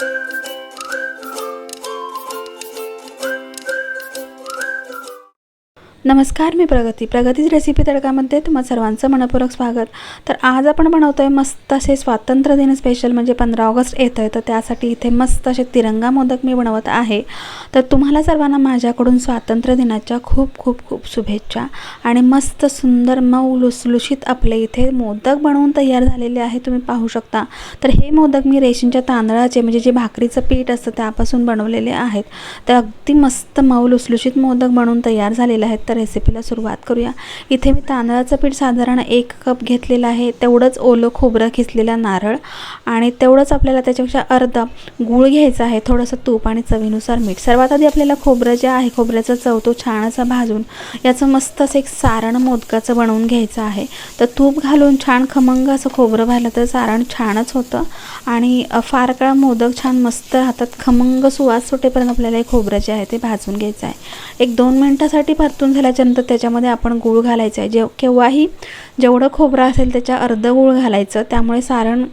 thank you नमस्कार मी प्रगती. प्रगतीच recipe तडकामध्ये तुम्हाला सर्वांचं मनपूर्वक स्वागत. तर आज आपण बनवतो आहे मस्त असे स्वातंत्र्य दिन स्पेशल म्हणजे पंधरा ऑगस्ट येतं आहे तर त्यासाठी इथे मस्त असे तिरंगा मोदक मी बनवत आहे. तर तुम्हाला सर्वांना माझ्याकडून स्वातंत्र्य दिनाच्या खूप खूप खूप शुभेच्छा. आणि मस्त सुंदर मऊ लुसलुशीत आपले इथे मोदक बनवून तयार झालेले आहे. तुम्ही पाहू शकता. तर हे मोदक मी रेशनच्या तांदळाचे म्हणजे जे भाकरीचं पीठ असतं त्यापासून बनवलेले आहेत. तर अगदी मस्त मऊ लुसलुशीत मोदक बनवून तयार झालेले आहेत. तर रेसिपीला सुरुवात करूया. इथे मी तांदळाचं पीठ साधारण एक कप घेतलेलं आहे. तेवढंच ओलं खोबरं खिसलेला नारळ आणि तेवढंच आपल्याला त्याच्यापेक्षा अर्धा गूळ घ्यायचा आहे. थोडंसं तूप आणि चवीनुसार मीठ. सर्वात आधी आपल्याला खोबरं जे आहे खोबऱ्याचा चव तो छान असा भाजून याचं मस्त असं एक सारण मोदकाचं बनवून घ्यायचं आहे. तर तूप घालून छान खमंग असं खोबरं भाजलं तर सारण छानच होतं. आणि फार काळ मोदक छान मस्त राहतात खमंग सुवास सुटेपर्यंत आपल्याला हे खोबरं जे आहे ते भाजून घ्यायचं आहे. एक दोन मिनटासाठी परतून झाल्याच्यानंतर त्याच्यामध्ये आपण गूळ घालायचं आहे. जे केव्हाही जेवढं खोबरं असेल त्याच्या अर्ध गूळ घालायचं. त्यामुळे सारण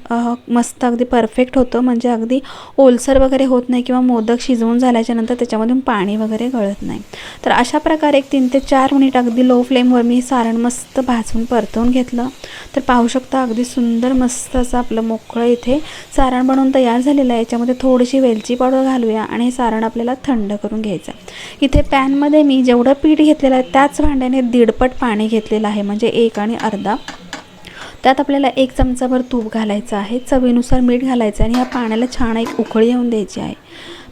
मस्त अगदी परफेक्ट होतं. म्हणजे अगदी ओलसर वगैरे होत नाही किंवा मोदक शिजवून झाल्याच्यानंतर त्याच्यामधून पाणी वगैरे गळत नाही. तर अशा प्रकारे एक तीन ते चार मिनिट अगदी लो फ्लेमवर मी सारण मस्त भाजून परतवून घेतलं. तर पाहू शकता अगदी सुंदर मस्त असं आपलं मोकळं इथे सारण बनवून तयार झालेलं आहे. याच्यामध्ये थोडीशी वेलची पावडर घालूया आणि हे सारण आपल्याला थंड करून घ्यायचं आहे. इथे पॅनमध्ये मी जेवढं पीठ घेतलेलं आपल्याला त्याच भांड्याने दीडपट पाणी घेतलेलं आहे म्हणजे एक आणि अर्धा. त्यात आपल्याला एक चमचाभर तूप घालायचं आहे चवीनुसार मीठ घालायचं आहे आणि ह्या पाण्याला छान एक उकळी येऊन द्यायची आहे.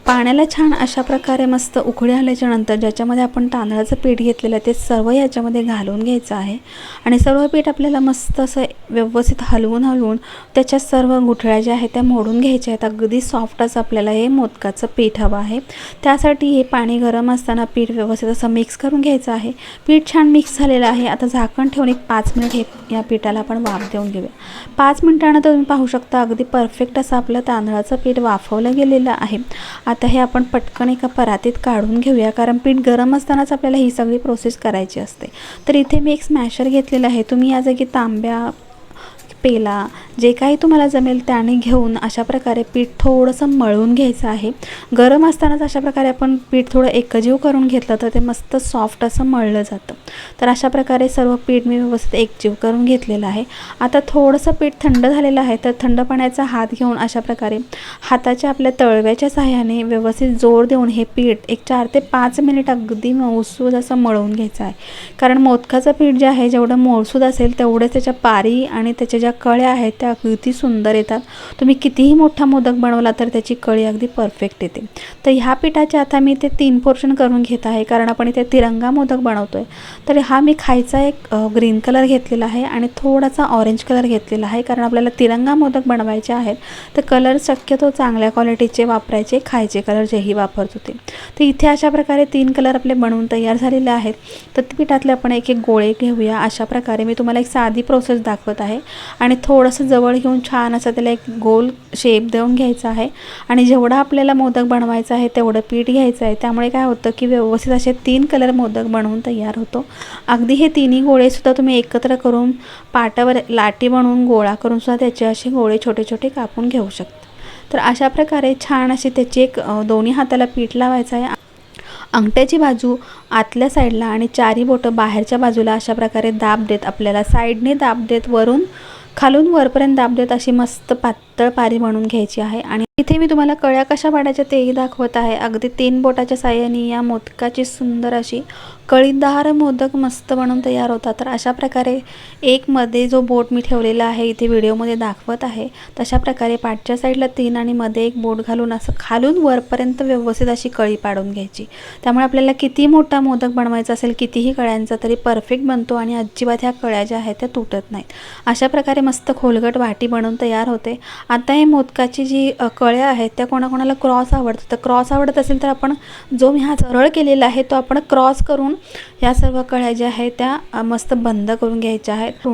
पाण्याला छान अशा प्रकारे मस्त उकळी आल्याच्यानंतर ज्याच्यामध्ये आपण तांदळाचं पीठ घेतलेलं आहे ते सर्व याच्यामध्ये घालून घ्यायचं आहे. आणि सर्व पीठ आपल्याला मस्त असं व्यवस्थित हलवून हलवून त्याच्या सर्व गुठळ्या ज्या आहेत त्या मोडून घ्यायच्या आहेत. अगदी सॉफ्ट असं आपल्याला हे मोदकाचं पीठ हवं आहे. त्यासाठी हे पाणी गरम असताना पीठ व्यवस्थित असं मिक्स करून घ्यायचं आहे. पीठ छान मिक्स झालेलं आहे. आता झाकण ठेवून एक पाच मिनिट हे या पिठाला आपण वाफ देऊन घेऊया. पाच मिनिटानंतर तुम्ही पाहू शकता अगदी परफेक्ट असं आपलं तांदळाचं पीठ वाफवलं गेलेलं आहे. आता हे आपण पटकन एका परातीत काढून घेऊया. कारण पीठ गरम असतानाच आपल्याला ही सगळी प्रोसेस करायची असते. तर इथे मी एक स्मॅशर घेतलेलं आहे. तुम्ही या जागी तांब्या पेला. जे काही तुम्हाला जमेल त्याने घेऊन अशा प्रकारे पीठ थोडंसं मळून घ्यायचं आहे. गरम असतानाच अशा प्रकारे आपण पीठ थोडं एकजीव करून घेतलं तर ते मस्त सॉफ्ट असं मळलं जातं. तर अशा प्रकारे सर्व पीठ मी व्यवस्थित एकजीव करून घेतलेलं आहे. आता थोडंसं पीठ थंड झालेलं आहे तर थंड पाण्याचा हात घेऊन अशा प्रकारे हाताच्या आपल्या तळव्याच्या सहाय्याने व्यवस्थित जोर देऊन हे पीठ एक चार ते पाच मिनिट अगदी मऊसूद असं मळवून घ्यायचं आहे. कारण मोदकाचं पीठ जे आहे जेवढं मोळसूद असेल तेवढंच त्याच्या पारी आणि त्याच्या ज्या कळ्या आहेत त्या अगदी सुंदर येतात. तुम्ही कितीही मोठा मोदक बनवला तर त्याची कळी अगदी परफेक्ट येते. तर ह्या पिठाचे आता मी ते तीन पोर्शन करून घेत आहे कारण आपण इथे तिरंगा मोदक बनवतो आहे तर हा मी खायचा एक ग्रीन कलर घेतलेला आहे आणि थोडासा ऑरेंज कलर घेतलेला आहे कारण आपल्याला तिरंगा मोदक बनवायचे आहेत. तर कलर शक्यतो चांगल्या क्वालिटीचे वापरायचे खायचे कलर जेही वापरत होते तर इथे अशा प्रकारे तीन कलर आपले बनवून तयार झालेले आहेत. तर पिठातले आपण एक एक गोळे घेऊया. अशा प्रकारे मी तुम्हाला एक साधी प्रोसेस दाखवत आहे. आणि थोडंसं जवळ घेऊन छान असं त्याला एक गोल शेप देऊन घ्यायचा आहे. आणि जेवढा आपल्याला मोदक बनवायचा आहे तेवढं पीठ घ्यायचं आहे. त्यामुळे काय होतं की व्यवस्थित असे तीन कलर मोदक बनवून तयार होतो. अगदी हे तिन्ही गोळेसुद्धा तुम्ही एकत्र करून पाटावर लाटी बनवून गोळा करूनसुद्धा त्याचे असे गोळे छोटे छोटे कापून घेऊ शकता. तर अशा प्रकारे छान अशी त्याची एक दोन्ही हाताला पीठ लावायचं आहे. अंगठ्याची बाजू आतल्या साईडला आणि चारी बोटं बाहेरच्या बाजूला अशा प्रकारे दाब देत आपल्याला. साईडने दाब देत वरून खालून वरपर्यंत दाब देत अशी मस्त पात. पातळ पारी बनवून घ्यायची आहे. आणि इथे मी तुम्हाला कळ्या कशा पाडायच्या तेही दाखवत आहे. अगदी तीन बोटाच्या साह्याने या मोदकाची सुंदर अशी कळीदार मोदक मस्त बनवून तयार होतात. तर अशा प्रकारे एकमध्ये जो बोट मी ठेवलेला आहे इथे व्हिडिओमध्ये दाखवत आहे तशा प्रकारे पाठच्या साईडला तीन आणि मध्ये एक बोट घालून असं खालून वरपर्यंत व्यवस्थित अशी कळी पाडून घ्यायची. त्यामुळे आपल्याला किती मोठा मोदक बनवायचा असेल कितीही कळ्यांचा तरी परफेक्ट बनतो आणि अजिबात ह्या कळ्या ज्या आहेत त्या तुटत नाहीत. अशा प्रकारे मस्त खोलगट वाटी बनवून तयार होते. आता हे मोदकाची जी कळ्या आहेत त्या कोणाकोणाला क्रॉस आवडतं तर क्रॉस आवडत असेल तर आपण जो मी हा सरळ केलेला आहे तो आपण क्रॉस करून ह्या सर्व कळ्या ज्या आहेत त्या मस्त बंद करून घ्यायच्या आहेत.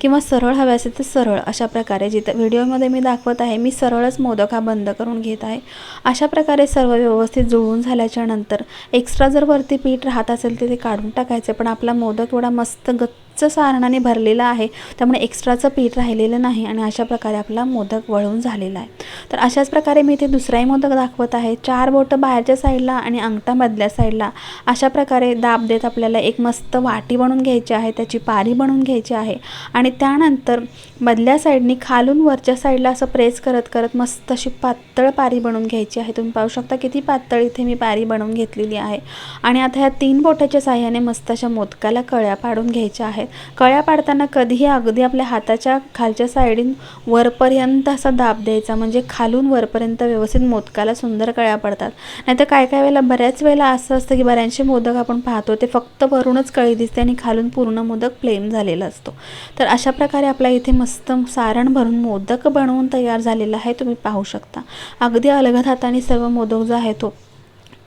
किंवा सरळ हव्या असेल तर सरळ अशा प्रकारे. जिथं व्हिडिओमध्ये मी दाखवत आहे मी सरळच मोदक हा बंद करून घेत आहे. अशा प्रकारे सर्व व्यवस्थित जुळून झाल्याच्यानंतर एक्स्ट्रा जर वरती पीठ राहत असेल तर ते काढून टाकायचं पण आपला मोदक एवढा मस्त गच्च गच्च सारणाने भरलेला आहे. त्यामुळे एक्स्ट्राचं पीठ राहिलेलं नाही आणि अशा प्रकारे आपला मोदक वळून झालेला आहे. तर अशाच प्रकारे मी इथे दुसराही मोदक दाखवत आहे. चार बोटं बाहेरच्या साईडला आणि अंगठा मधल्या साईडला. अशा प्रकारे दाब देत आपल्याला एक मस्त वाटी बनवून घ्यायची आहे. त्याची पारी बनवून घ्यायची आहे. आणि त्यानंतर मधल्या साईडनी खालून वरच्या साईडला असं प्रेस करत करत मस्त अशी पातळ पारी बनवून घ्यायची आहे. तुम्ही पाहू शकता किती पातळ इथे मी पारी बनवून घेतलेली आहे. आणि आता ह्या तीन बोटाच्या साह्याने मस्त अशा मोदकाला कळ्या पाडून घ्यायच्या आहेत. कळ्या पाडताना कधीही अगदी आपल्या हाताच्या खालच्या साईडीन वरपर्यंत असा दाब द्यायचा. म्हणजे खालून वरपर्यंत व्यवस्थित मोदकाला सुंदर कळ्या पडतात. नाहीतर काय काय वेळेला बऱ्याच वेळेला असं असतं की बऱ्याचशे मोदक आपण पाहतो ते फक्त वरूनच कळी दिसते आणि खालून पूर्ण मोदक प्लेन झालेला असतो. तर अशा प्रकारे आपल्या इथे मस्त सारण भरून मोदक बनवून तयार झालेला आहे तुम्ही पाहू शकता. अगदी अलगद हाताने सर्व मोदक जो आहे तो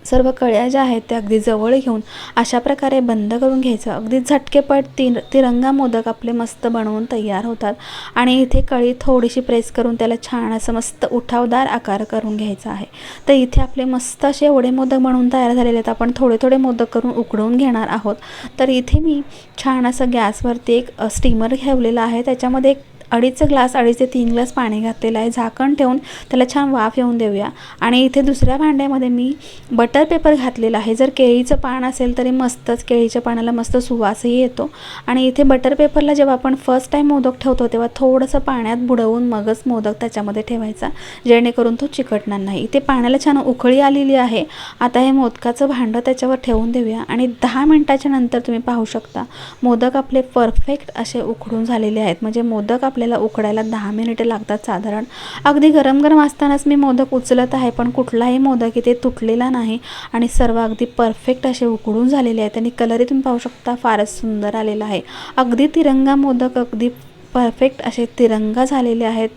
सर्व कळ्या ज्या आहेत त्या अगदी जवळ घेऊन अशा प्रकारे बंद करून घ्यायचं. अगदी झटकेपट तिर तिरंगा मोदक आपले मस्त बनवून तयार होतात. आणि इथे कळी थोडीशी प्रेस करून त्याला छान असं मस्त उठावदार आकार करून घ्यायचा आहे. तर इथे आपले मस्त असे एवढे मोदक बनवून तयार झालेले आहेत. आपण थोडे थोडे मोदक करून उकडवून घेणार आहोत. तर इथे मी छान असं गॅसवरती एक स्टीमर घेवलेला आहे. त्याच्यामध्ये एक अडीच ग्लास अडीच ते तीन ग्लास पाणी घातलेलं आहे. झाकण ठेवून त्याला छान वाफ येऊन देऊया. आणि इथे दुसऱ्या भांड्यामध्ये मी बटर पेपर घातलेला आहे. जर केळीचं पान असेल तरी मस्तच केळीच्या पानाला मस्त सुवासही येतो. आणि इथे बटर पेपरला जेव्हा आपण फर्स्ट टाईम मोदक ठेवतो तेव्हा थोडंसं पाण्यात बुडवून मगच मोदक त्याच्यामध्ये ठेवायचा जेणेकरून तो चिकटणार नाही. इथे पाण्याला छान उकळी आलेली आहे. आता हे मोदकाचं भांडं त्याच्यावर ठेवून देऊया. आणि दहा मिनटाच्या नंतर तुम्ही पाहू शकता मोदक आपले परफेक्ट असे उकडून झालेले आहेत. म्हणजे मोदक आपले आपल्याला उकडायला दहा मिनिटं लागतात साधारण. अगदी गरम गरम असतानाच मी मोदक उचलत आहे पण कुठलाही मोदक इथे तुटलेला नाही आणि सर्व अगदी परफेक्ट असे उकडून झालेले आहेत आणि कलरही तुम्ही पाहू शकता फारच सुंदर आलेला आहे. अगदी तिरंगा मोदक अगदी परफेक्ट असे तिरंगा झालेले आहेत.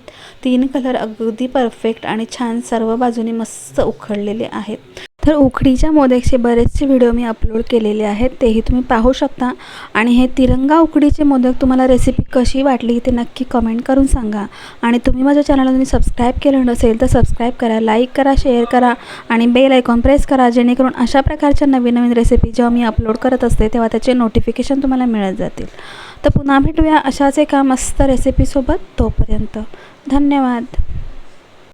तीन कलर अगदी परफेक्ट आणि छान सर्व बाजूने मस्त उखडलेले आहेत. तर उकडीच्या मोदकचे बरेचसे व्हिडिओ मी अपलोड केलेले आहेत तेही तुम्ही पाहू शकता. आणि हे तिरंगा उकडीचे मोदक तुम्हाला रेसिपी कशी वाटली ते नक्की कमेंट करून सांगा. आणि तुम्ही माझ्या चॅनलला तुम्ही सबस्क्राईब केलं नसेल तर सबस्क्राईब करा लाईक करा शेअर करा आणि बेल आयकॉन प्रेस करा जेणेकरून अशा प्रकारच्या नवीन नवीन रेसिपी जेव्हा मी अपलोड करत असते तेव्हा त्याचे नोटिफिकेशन तुम्हाला मिळत जातील. तर पुन्हा भेटूया अशाच एका मस्त रेसिपीसोबत तोपर्यंत धन्यवाद.